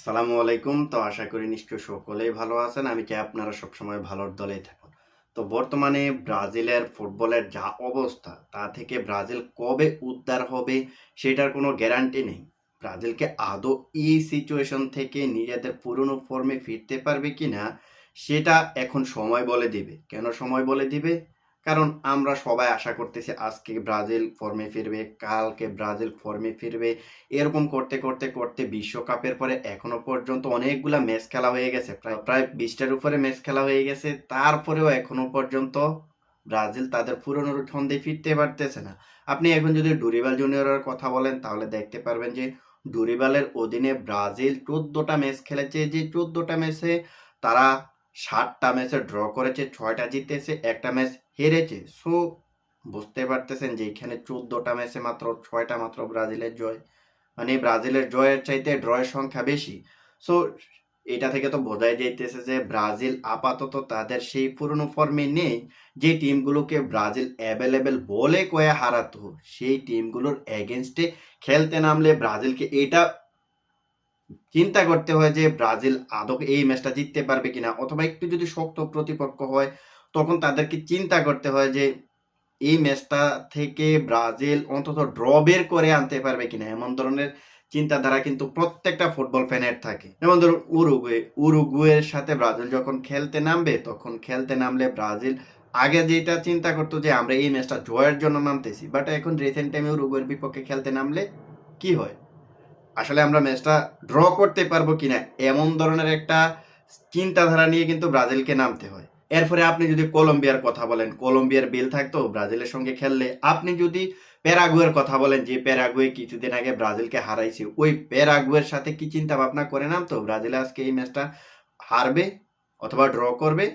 আসসালামু আলাইকুম। তো আশা করি নিশ্চয় সকলেই ভালো আছেন। আমি চাই আপনারা সবসময় ভালোর দলেই থাকুন। তো বর্তমানে ব্রাজিলের ফুটবলের যা অবস্থা, তা থেকে ব্রাজিল কবে উদ্ধার হবে সেটার কোনো গ্যারান্টি নেই। ব্রাজিলকে আদৌ এই সিচুয়েশন থেকে নিজেদের পুরনো ফর্মে ফিরতে পারবে কি না সেটা এখন সময় বলে দিবে। কেন সময় বলে দিবে? কারণ আমরা সবাই আশা করতেছি আজকে ব্রাজিল ফর্মে ফিরবে, কালকে ব্রাজিল ফর্মে ফিরবে। এরকম করতে করতে করতে বিশ্বকাপের পরে এখনও পর্যন্ত অনেকগুলা ম্যাচ খেলা হয়ে গেছে। প্রায় প্রায় বিশটার উপরে ম্যাচ খেলা হয়ে গেছে। তারপরেও এখনও পর্যন্ত ব্রাজিল তাদের পুরনো ছন্দে ফিরতে পারতেছে না। আপনি এখন যদি ডুরিবাল জুনিয়রের কথা বলেন, তাহলে দেখতে পারবেন যে ডুরিবালের অধীনে ব্রাজিল চোদ্দোটা ম্যাচ খেলেছে। যে চোদ্দটা ম্যাচে তারা সাতটা ম্যাচে ড্র করেছে, ছয়টা জিতেছে, একটা ম্যাচ হেরেছে। সো, বুঝতে পারতেছেন যে এখানে চোদ্দটা ম্যাচে মাত্র ছয়টা মাত্র ব্রাজিলের জয়। মানে ব্রাজিলের জয়ের চাইতে ড্রয়ের সংখ্যা বেশি। সো, এটা থেকে তো বোঝাই যাইতেছে যে ব্রাজিল আপাতত তাদের সেই পুরনো ফর্মে নেই, যে টিমগুলোকে ব্রাজিল অ্যাভেলেবেল বলে কয়ে হারাতো। সেই টিমগুলোর এগেনস্টে খেলতে নামলে ব্রাজিলকে এটা চিন্তা করতে হয় যে ব্রাজিল আদৌ এই ম্যাচটা জিততে পারবে কিনা, অথবা একটু যদি শক্ত প্রতিপক্ষ হয়, তখন তাদেরকে চিন্তা করতে হয় যে এই ম্যাচটা থেকে ব্রাজিল অন্তত ড্র বের করে আনতে পারবে কিনা। এমন ধরনের চিন্তাধারা কিন্তু প্রত্যেকটা ফুটবল ফ্যানের থাকে। যেমন ধরুন উরুগুয়ে, উরুগুয়ের সাথে ব্রাজিল যখন খেলতে নামবে, তখন খেলতে নামলে ব্রাজিল আগে যেটা চিন্তা করতো যে আমরা এই ম্যাচটা জয়ের জন্য নামতেছি বাট এখন রিসেন্ট টাইমে উরুগুয়ের বিপক্ষে খেলতে নামলে কি হয়? আসলে আমরা ম্যাচটা ড্র করতে পারব কিনা এমন ধরনের একটা চিন্তাধারা নিয়ে কিন্তু ব্রাজিলকে নামতে হয়। এরপরে আপনি যদি কলম্বিয়ার কথা বলেন, কলম্বিয়ার বিল থাকতো, ব্রাজিলের সঙ্গে খেললে। আপনি যদি প্যারাগুয়ের কথা বলেন, যে প্যারাগুয়ে কিছুদিন আগে ব্রাজিলকে হারাইছে, ওই প্যারাগুয়ের সাথে কি চিন্তা ভাবনা করে নামতো? ব্রাজিল আজকে এই ম্যাচটা হারবে অথবা ড্র করবে?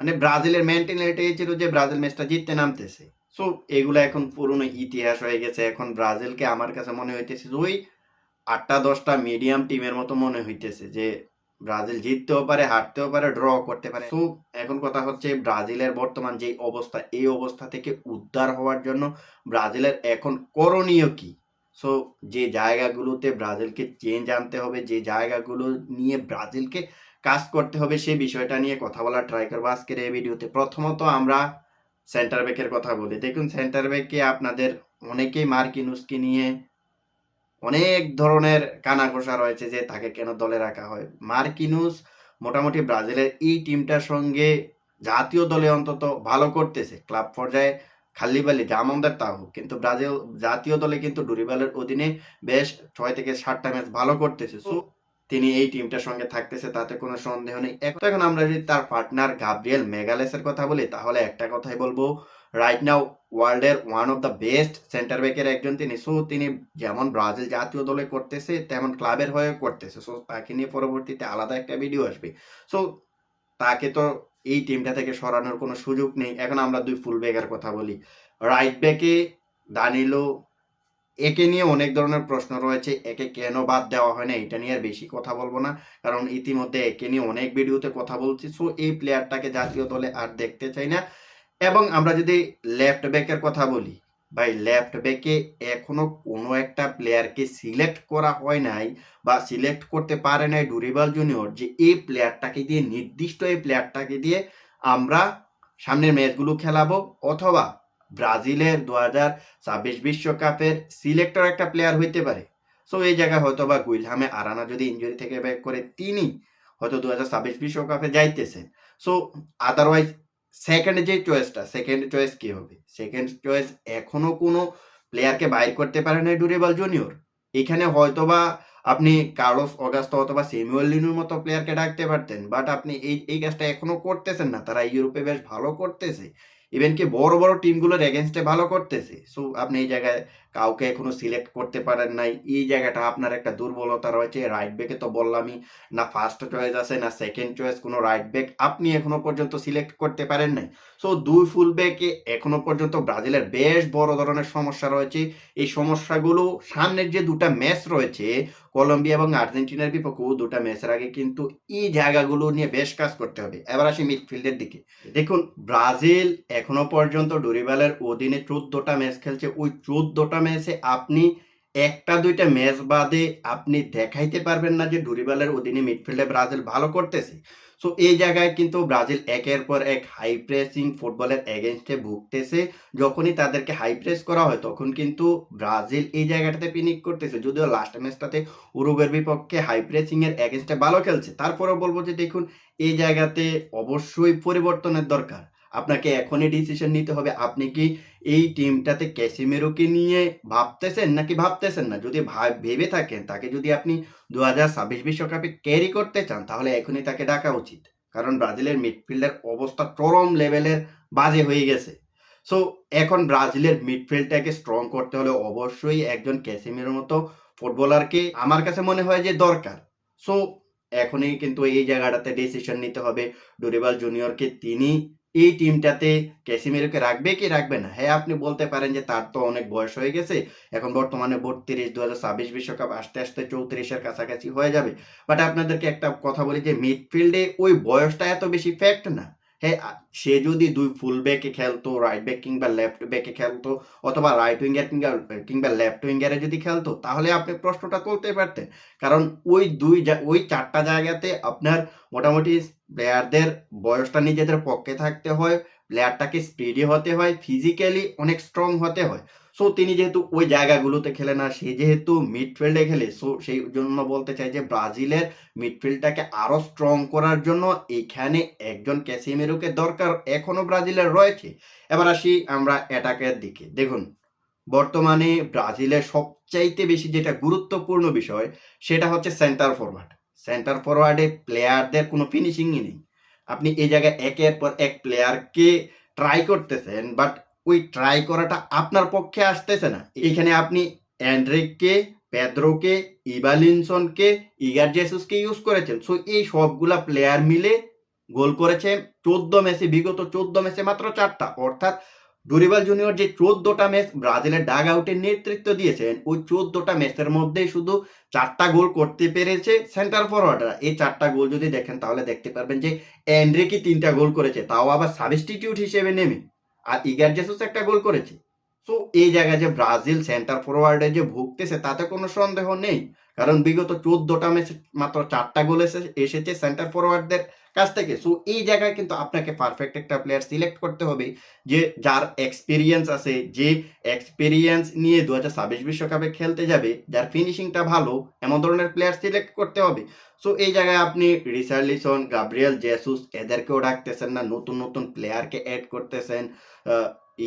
মানে ব্রাজিলের মেন্টালিটি ছিল যে ব্রাজিল ম্যাচটা জিততে নামতেছে। সো এগুলো এখন পুরনো ইতিহাস হয়ে গেছে। এখন ব্রাজিলকে আমার কাছে মনে হইতেছে যে ওই আটটা, দশটা মিডিয়াম টিমের মতো মনে হইতেছে যে ব্রাজিল জিততেও পারে, হারতেও পারে ড্র করতে পারে। তো এখন কথা হচ্ছে ব্রাজিলের বর্তমান যে অবস্থা, এই অবস্থা থেকে উদ্ধার হওয়ার জন্য ব্রাজিলের এখন করণীয় কি? সো যে জায়গাগুলোতে ব্রাজিলকে চেঞ্জ আনতে হবে, যে জায়গাগুলো নিয়ে ব্রাজিলকে কাজ করতে হবে সেই বিষয়টা নিয়ে কথা বলার ট্রাই করব আজকের এই ভিডিওতে প্রথমত আমরা সেন্টার ব্যাকের কথা বলি। দেখুন সেন্টার ব্যাকে আপনাদের অনেকেই মার্কিনুসকে নিয়ে অনেক ধরনের কানাঘোষা রয়েছে যে তাকে কেন দলে রাখা হয়। মার্কিনুস মোটামুটি ব্রাজিলের এই টিমটার সঙ্গে জাতীয় দলে অন্তত ভালো করতেছে। ক্লাব পর্যায়ে খাল্লিবালি জামন্দার তা হোক। কিন্তু ব্রাজিল জাতীয় দলে কিন্তু ডুরিবালের অধীনে বেশ ছয় থেকে সাতটা ম্যাচ ভালো করতেছে। সো তিনি এই টিমটার সঙ্গে থাকতেছে, তাতে কোনো সন্দেহ নেই। এখন আমরা যদি তার পার্টনার গাব্রিয়েল মেগালেসের কথা বলি, তাহলে একটা কথাই বলব রাইট নাও ওয়ার্ল্ডের one of the best centre ব্যাকের একজন তিনি, সো তিনি যেমন ব্রাজিল জাতীয় দলে করতেছে, তেমন ক্লাবের হয়ে করতেছে। সো তাকে নিয়ে পরবর্তীতে আলাদা একটা ভিডিও আসবে। সো তাকে তো এই টিমটা থেকে সরানোর কোনো সুযোগ নেই। এখন আমরা দুই ফুল ব্যাকের কথা বলি। রাইট ব্যাকে দানিলো একে নিয়ে অনেক ধরনের প্রশ্ন রয়েছে, একে কেন বাদ দেওয়া হয় না, এটা নিয়ে আর বেশি কথা বলব না, কারণ ইতিমধ্যে একে নিয়ে অনেক ভিডিওতে কথা বলছি। সো এই প্লেয়ারটাকে জাতীয় দলে আর দেখতে চাই না। এবং আমরা যদি লেফট ব্যাকের কথা বলি, ভাই লেফট ব্যাকে এখনও কোনো একটা প্লেয়ারকে সিলেক্ট করা হয় নাই বা সিলেক্ট করতে পারে নাই ডুরিবাল জুনিয়র যে এই প্লেয়ারটাকে দিয়ে, নির্দিষ্ট এই প্লেয়ারটাকে দিয়ে আমরা সামনের ম্যাচগুলো খেলাবো অথবা ব্রাজিলের দু হাজার ছাব্বিশ বিশ্বকাপের সিলেক্টর একটা প্লেয়ার হইতে পারে। সো এই জায়গায় হয়তো বা গুইলহামে আরানা যদি ইঞ্জুরি থেকে ব্যাক করে, তিনি হয়তো দু হাজার ছাব্বিশ বিশ্বকাপে যাইতেছেন। সো আদারওয়াইজ সেকেন্ড যে চয়েসটা সেকেন্ড চয়েস কি হবে? সেকেন্ড চয়েস এখনও কোনো প্লেয়ারকে বাইর করতে পারে না ডুরেবাল জুনিয়র এখানে হয়তোবা আপনি কার্লোস অগাস্ত অথবা সেমিউল লিনুর মতো প্লেয়ারকে ডাকতে পারতেন বাট আপনি এই এই কাজটা এখনও করতেছেন না। তারা ইউরোপে বেশ ভালো করতেছে। ইভেন কি বড় বড় টিমগুলোর এগেনস্টে ভালো করতেছে। সো আপনি এই জায়গায় কাউকে এখনও সিলেক্ট করতে পারেন নাই। এই জায়গাটা আপনার একটা দুর্বলতা রয়েছে। রাইট ব্যাকে তো বললামই, না ফার্স্ট চয়েস আছে, না সেকেন্ড চয়েস কোনো রাইট ব্যাক আপনি এখনও পর্যন্ত সিলেক্ট করতে পারেন নাই। সো দুই ফুল ব্যাকে এখনও পর্যন্ত ব্রাজিলের বেশ বড় ধরনের সমস্যা রয়েছে। এই সমস্যাগুলো সামনের যে দুটা ম্যাচ রয়েছে, কলম্বিয়া এবং আর্জেন্টিনার বিপক্ষে দুটা ম্যাচের আগে কিন্তু এই জায়গাগুলো নিয়ে বেশ কাজ করতে হবে। এবার আসি মিডফিল্ডের দিকে। দেখুন, ব্রাজিল এখনও পর্যন্ত ডুরিবালের অধীনে চোদ্দটা ম্যাচ খেলছে। ওই চোদ্দটা ম্যাচে আপনি একটা দুইটা ম্যাচ বাদে আপনি দেখাইতে পারবেন না যে ডুরিবালের অধীনে মিডফিল্ডে ব্রাজিল ভালো করতেছে। সো এই জায়গায় কিন্তু ব্রাজিল একের পর এক হাই প্রেসিং ফুটবলের এগেনস্টে ভুগতেছে। যখনই তাদেরকে হাই প্রেস করা হয়, তখন কিন্তু ব্রাজিল এই জায়গাটাতে পিনিক করতেছে। যদিও লাস্ট ম্যাচটাতে উরুগের বিপক্ষে হাই প্রেসিং এর এগেনস্টে ভালো খেলছে। তারপরেও বলব যে দেখুন, এই জায়গাতে অবশ্যই পরিবর্তনের দরকার। আপনাকে এখনই ডিসিশন নিতে হবে। আপনি কি এই টিমটাতে ক্যাসিমেরোকে নিয়ে ভাবতেছেন নাকি ভাবতেছেন না? যদি ভাব- থাকেন, তাকে যদি আপনি দু হাজার ছাব্বিশ বিশ্বকাপে ক্যারি করতে চান, তাহলে এখনই তাকে ডাকা উচিত। কারণ ব্রাজিলের মিডফিল্ডের অবস্থা চরম লেভেলের বাজে হয়ে গেছে। সো এখন ব্রাজিলের মিডফিল্ডটাকে স্ট্রং করতে হলে অবশ্যই একজন ক্যাসিমের মতো ফুটবলারকে আমার কাছে মনে হয় যে দরকার। সো এখনই কিন্তু এই জায়গাটাতে ডিসিশন নিতে হবে। ডোরিবাল জুনিয়রকে তিনি এই টিমটাতে ক্যাসিমেরোকে রাখবে কি রাখবে না? হ্যাঁ আপনি বলতে পারেন যে তার তো অনেক বয়স হয়ে গেছে। এখন বর্তমানে বত্রিশ দু ছাব্বিশ বিশ্বকাপ আস্তে আস্তে চৌত্রিশের কাছাকাছি হয়ে যাবে। বাট আপনাদেরকে একটা কথা বলি যে মিডফিল্ডে ওই বয়সটা এত বেশি ফ্যাক্ট না। হ্যাঁ সে যদি দুই ফুল ব্যাকে খেলতো রাইট ব্যাক কিংবা লেফট ব্যাকে খেলতো, অথবা রাইট উইঙ্গার কিংবা কিংবা লেফট উইঙ্গারে যদি খেলতো, তাহলে আপনি প্রশ্নটা তুলতে পারতেন। কারণ ওই দুই ওই চারটা জায়গাতে আপনার মোটামুটি প্লেয়ারদের বয়সটা নিজেদের পক্ষে থাকতে হয় প্লেয়ারটাকে স্পিডি হতে হয় ফিজিক্যালি অনেক স্ট্রং হতে হয়। সো তিনি যেহেতু ওই জায়গাগুলোতে খেলে না, সে যেহেতু মিডফিল্ডে খেলে সো সেই জন্য বলতে চাই যে ব্রাজিলের মিডফিল্ডটাকে আরও স্ট্রং করার জন্য এখানে একজন ক্যাসিমেরোকে দরকার এখনও ব্রাজিলের রয়েছে। এবার আসি আমরা অ্যাটাকের দিকে। দেখুন, বর্তমানে ব্রাজিলের সবচাইতে বেশি যেটা গুরুত্বপূর্ণ বিষয়, সেটা হচ্ছে সেন্টার ফরওয়ার্ড সেন্টার ফরওয়ার্ডে প্লেয়ারদের কোনো ফিনিশিংই নেই। আপনি এই জায়গায় একের পর এক প্লেয়ারকে ট্রাই করতেছেন বাট ওই ট্রাই করাটা আপনার পক্ষে আসতেছে না। এখানে আপনি অ্যান্ড্রিককে প্যাদ্রোকে ইভালিনসনকে ইগার জেসুসকে ইউজ করেছেন। সো এই সবগুলা প্লেয়ার মিলে গোল করেছে চোদ্দ ম্যাচে বিগত চোদ্দ ম্যাচে মাত্র চারটা। অর্থাৎ ডুরিবাল জুনিয়র যে চোদ্দটা ম্যাচ ব্রাজিলের ডাগ আউটের নেতৃত্ব দিয়েছেন, ওই চোদ্দটা ম্যাচের মধ্যে শুধু চারটা গোল করতে পেরেছে সেন্টার ফরওয়ার্ডরা এই চারটা গোল যদি দেখেন, তাহলে দেখতে পারবেন যে এন্ড্রিকি তিনটা গোল করেছে, তাও আবার সাবস্টিটিউট হিসেবে নেমে। আর ইগার জেসুস একটা গোল করেছে। তো এই জায়গায় যে ব্রাজিল সেন্টার ফরওয়ার্ডে যে ভুগতেছে, তাতে কোনো সন্দেহ নেই। কারণ বিগত চোদ্দটা ম্যাচে মাত্র চারটা গোল এসে এসেছে সেন্টার ফরওয়ার্ডদের কাছ থেকে। সো এই জায়গায় কিন্তু আপনাকে পারফেক্ট একটা প্লেয়ার সিলেক্ট করতে হবে, যে যার এক্সপিরিয়েন্স আছে, যে এক্সপিরিয়েন্স নিয়ে দু হাজার ছাব্বিশ বিশ্বকাপে খেলতে যাবে, যার ফিনিশিংটা ভালো, এমন ধরনের প্লেয়ার সিলেক্ট করতে হবে। সো এই জায়গায় আপনি রিসার্লিসন গাব্রিয়েল জেসুস এদেরকেও ডাকতেছেন না, নতুন নতুন প্লেয়ারকে অ্যাড করতেছেন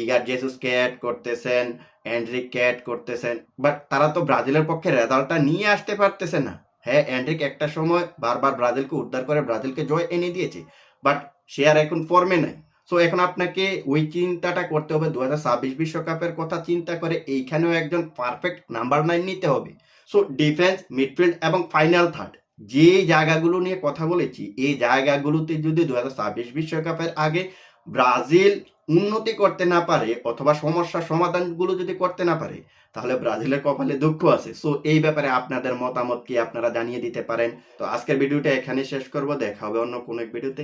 ইগার জেসুসকে অ্যাড করতেছেন অ্যান্ড্রিককে অ্যাড করতেছেন বাট তারা তো ব্রাজিলের পক্ষে রেজাল্টটা নিয়ে আসতে পারতেছে না। হ্যাঁ অ্যান্ড্রিক একটা সময় বারবার ব্রাজিলকে উদ্ধার করে ব্রাজিলকে জয় এনে দিয়েছে, বাট সে আর এখন ফর্মে নাই। সো এখন আপনাকে ওই চিন্তাটা করতে হবে দু বিশ্বকাপের কথা চিন্তা করে এইখানেও একজন পারফেক্ট নাম্বার নাইন নিতে হবে। সো ডিফেন্স মিডফিল্ড এবং ফাইনাল থার্ড যে জায়গাগুলো নিয়ে কথা বলেছি, এই জায়গাগুলোতে যদি দু বিশ্বকাপের আগে ব্রাজিল উন্নতি করতে না পারে অথবা সমস্যার সমাধানগুলো যদি করতে না পারে, তাহলে ব্রাজিলের কপালে দুঃখ আছে। সো এই ব্যাপারে আপনাদের মতামত কি আপনারা জানিয়ে দিতে পারেন? তো আজকের ভিডিওটা এখানে শেষ করব। দেখা হবে অন্য কোনো এক ভিডিওতে।